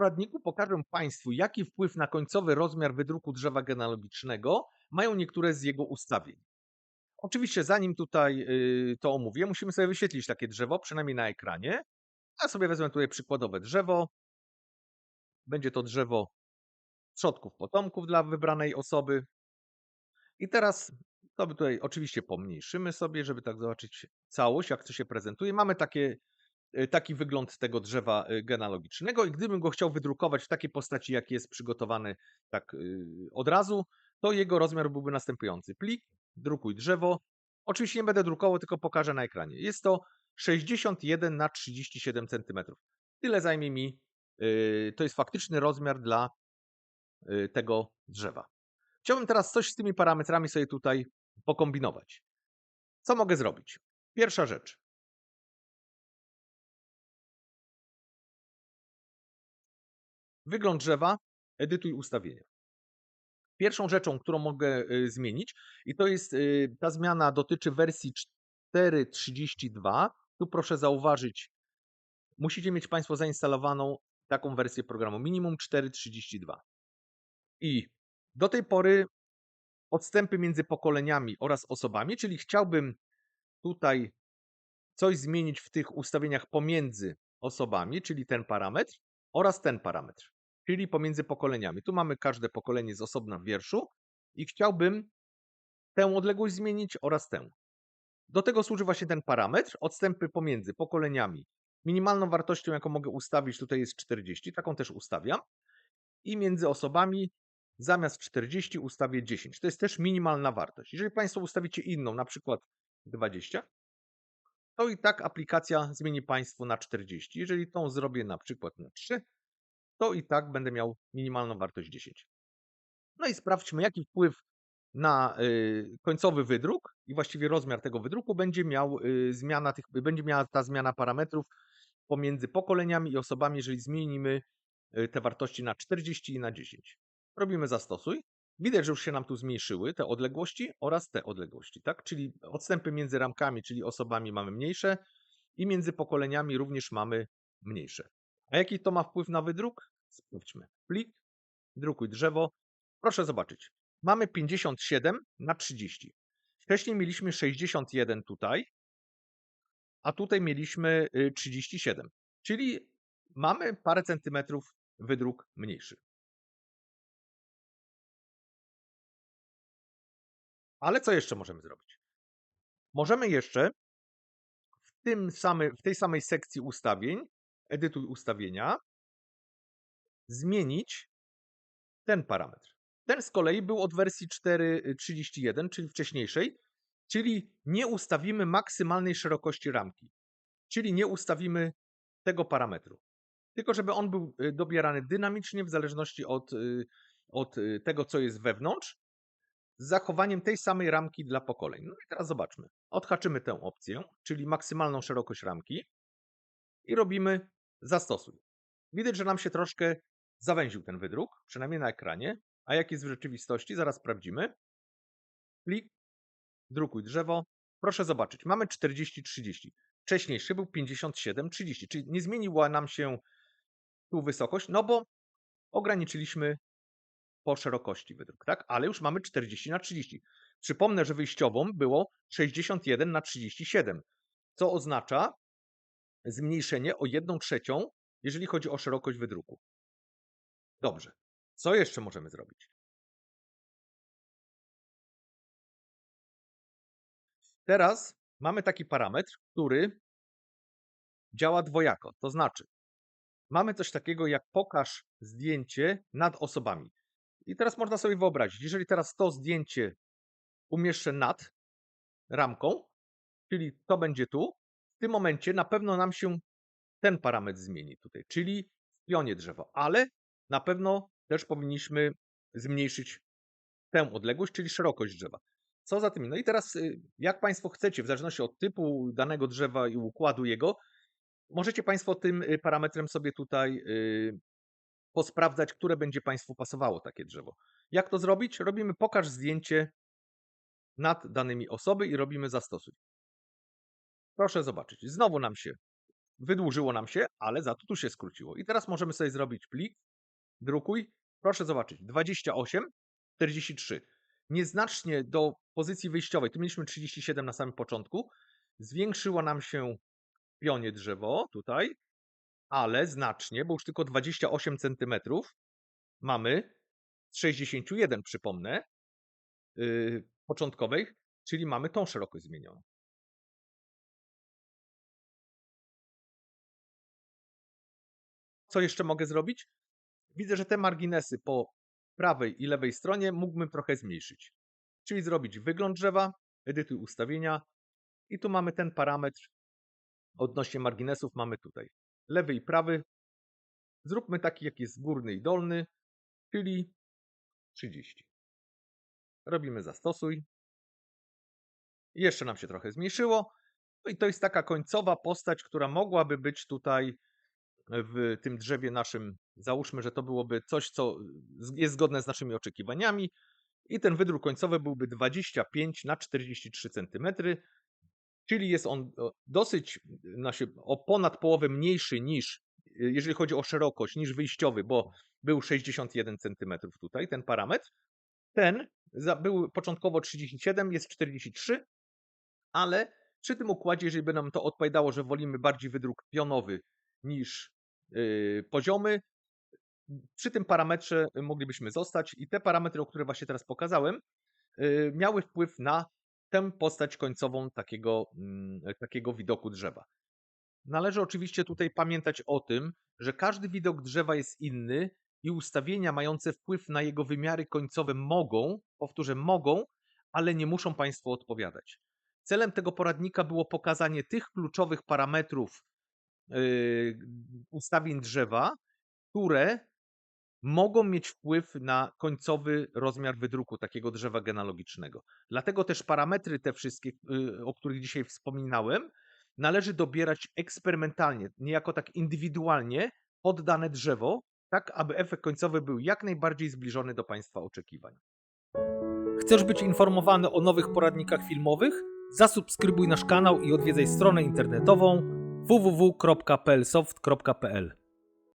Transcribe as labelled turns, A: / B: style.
A: poradniku pokażę Państwu, jaki wpływ na końcowy rozmiar wydruku drzewa genealogicznego mają niektóre z jego ustawień. Oczywiście, zanim tutaj y, to omówię, musimy sobie wyświetlić takie drzewo, przynajmniej na ekranie. Ja sobie wezmę tutaj przykładowe drzewo. Będzie to drzewo przodków, potomków dla wybranej osoby. I teraz to tutaj oczywiście pomniejszymy sobie, żeby tak zobaczyć całość, jak to się prezentuje. Mamy takie, taki wygląd tego drzewa y, genealogicznego i gdybym go chciał wydrukować w takiej postaci, jak jest przygotowany tak od razu, to jego rozmiar byłby następujący. Plik, drukuj drzewo. Oczywiście nie będę drukował, tylko pokażę na ekranie. Jest to 61 na 37 cm. Tyle zajmie mi, to jest faktyczny rozmiar dla tego drzewa. Chciałbym teraz coś z tymi parametrami sobie tutaj pokombinować. Co mogę zrobić? Pierwsza rzecz. Wygląd drzewa, edytuj ustawienia. Pierwszą rzeczą, którą mogę y, zmienić, i to jest y, ta zmiana dotyczy wersji 4.32. Tu proszę zauważyć, musicie mieć Państwo zainstalowaną taką wersję programu minimum 4.32. I do tej pory odstępy między pokoleniami oraz osobami, czyli chciałbym tutaj coś zmienić w tych ustawieniach pomiędzy osobami, czyli ten parametr oraz ten parametr czyli pomiędzy pokoleniami. Tu mamy każde pokolenie z osobna w wierszu i chciałbym tę odległość zmienić oraz tę. Do tego służy właśnie ten parametr, odstępy pomiędzy pokoleniami. Minimalną wartością, jaką mogę ustawić, tutaj jest 40, taką też ustawiam. I między osobami zamiast 40 ustawię 10. To jest też minimalna wartość. Jeżeli Państwo ustawicie inną, na przykład 20, to i tak aplikacja zmieni Państwu na 40. Jeżeli tą zrobię na przykład na 3, to i tak będę miał minimalną wartość 10. No i sprawdźmy, jaki wpływ na y, końcowy wydruk i właściwie rozmiar tego wydruku będzie miał y, zmiana tych, będzie miała ta zmiana parametrów pomiędzy pokoleniami i osobami, jeżeli zmienimy y, te wartości na 40 i na 10. Robimy zastosuj. Widać, że już się nam tu zmniejszyły te odległości oraz te odległości, tak? Czyli odstępy między ramkami, czyli osobami mamy mniejsze i między pokoleniami również mamy mniejsze. A jaki to ma wpływ na wydruk? Sprawdźmy. Plik, drukuj drzewo. Proszę zobaczyć. Mamy 57 na 30. Wcześniej mieliśmy 61 tutaj, a tutaj mieliśmy 37. Y, Czyli mamy parę centymetrów wydruk mniejszy. Ale co jeszcze możemy zrobić? Możemy jeszcze w, tym samy, w tej samej sekcji ustawień edytuj ustawienia, zmienić ten parametr. Ten z kolei był od wersji 4.31, czyli wcześniejszej, czyli nie ustawimy maksymalnej szerokości ramki, czyli nie ustawimy tego parametru. Tylko żeby on był y, dobierany dynamicznie w zależności od, y, od y, tego, co jest wewnątrz, z zachowaniem tej samej ramki dla pokoleń. No i teraz zobaczmy. Odhaczymy tę opcję, czyli maksymalną szerokość ramki i robimy zastosuj. Widać, że nam się troszkę zawęził ten wydruk, przynajmniej na ekranie. A jak jest w rzeczywistości? Zaraz sprawdzimy. Klik, drukuj drzewo. Proszę zobaczyć, mamy 40-30. Wcześniejszy był 57-30, czyli nie zmieniła nam się tu wysokość, no bo ograniczyliśmy po szerokości wydruk, tak? Ale już mamy 40 na 30. Przypomnę, że wyjściową było 61 na 37, co oznacza, zmniejszenie o 1 trzecią, jeżeli chodzi o szerokość wydruku. Dobrze. Co jeszcze możemy zrobić? Teraz mamy taki parametr, który działa dwojako. To znaczy, mamy coś takiego jak pokaż zdjęcie nad osobami. I teraz można sobie wyobrazić, jeżeli teraz to zdjęcie umieszczę nad ramką, czyli to będzie tu, w tym momencie na pewno nam się ten parametr zmieni tutaj, czyli w pionie drzewa, ale na pewno też powinniśmy zmniejszyć tę odległość, czyli szerokość drzewa. Co za tym? No i teraz, y, jak Państwo chcecie, w zależności od typu danego drzewa i układu jego, możecie Państwo tym y, parametrem sobie tutaj y, posprawdzać, które będzie Państwu pasowało takie drzewo. Jak to zrobić? Robimy pokaż zdjęcie nad danymi osoby i robimy zastosuj. Proszę zobaczyć. Znowu nam się wydłużyło nam się, ale za to tu się skróciło. I teraz możemy sobie zrobić plik, drukuj. Proszę zobaczyć, 28, 43. Nieznacznie do pozycji wyjściowej, tu mieliśmy 37 na samym początku, zwiększyło nam się pionie drzewo tutaj, ale znacznie, bo już tylko 28 cm mamy z 61, przypomnę, yy, początkowej, czyli mamy tą szerokość zmienioną. Co jeszcze mogę zrobić? Widzę, że te marginesy po prawej i lewej stronie mógłbym trochę zmniejszyć. Czyli zrobić wygląd drzewa, edytuj ustawienia i tu mamy ten parametr odnośnie marginesów mamy tutaj. Lewy i prawy. Zróbmy taki, jak jest górny i dolny, czyli 30. Robimy zastosuj. Jeszcze nam się trochę zmniejszyło. No i to jest taka końcowa postać, która mogłaby być tutaj w tym drzewie naszym. Załóżmy, że to byłoby coś, co jest zgodne z naszymi oczekiwaniami. I ten wydruk końcowy byłby 25 na 43 cm. Czyli jest on o, dosyć znaczy, o ponad połowę mniejszy niż, y, jeżeli chodzi o szerokość, niż wyjściowy, bo był 61 cm tutaj, ten parametr. Ten był początkowo 37, jest 43, ale przy tym układzie, jeżeli by nam to odpowiadało, że wolimy bardziej wydruk pionowy niż yy, poziomy, przy tym parametrze moglibyśmy zostać i te parametry, o które właśnie teraz pokazałem, miały wpływ na tę postać końcową takiego, mm, takiego widoku drzewa. Należy oczywiście tutaj pamiętać o tym, że każdy widok drzewa jest inny i ustawienia mające wpływ na jego wymiary końcowe mogą, powtórzę, mogą, ale nie muszą Państwu odpowiadać. Celem tego poradnika było pokazanie tych kluczowych parametrów yy, ustawień drzewa, które mogą mieć wpływ na końcowy rozmiar wydruku takiego drzewa genealogicznego. Dlatego też parametry te wszystkie, yy, o których dzisiaj wspominałem, należy dobierać eksperymentalnie, niejako tak indywidualnie pod dane drzewo, tak aby efekt końcowy był jak najbardziej zbliżony do Państwa oczekiwań. Chcesz być informowany o nowych poradnikach filmowych? Zasubskrybuj nasz kanał i odwiedzaj stronę internetową www.plsoft.pl.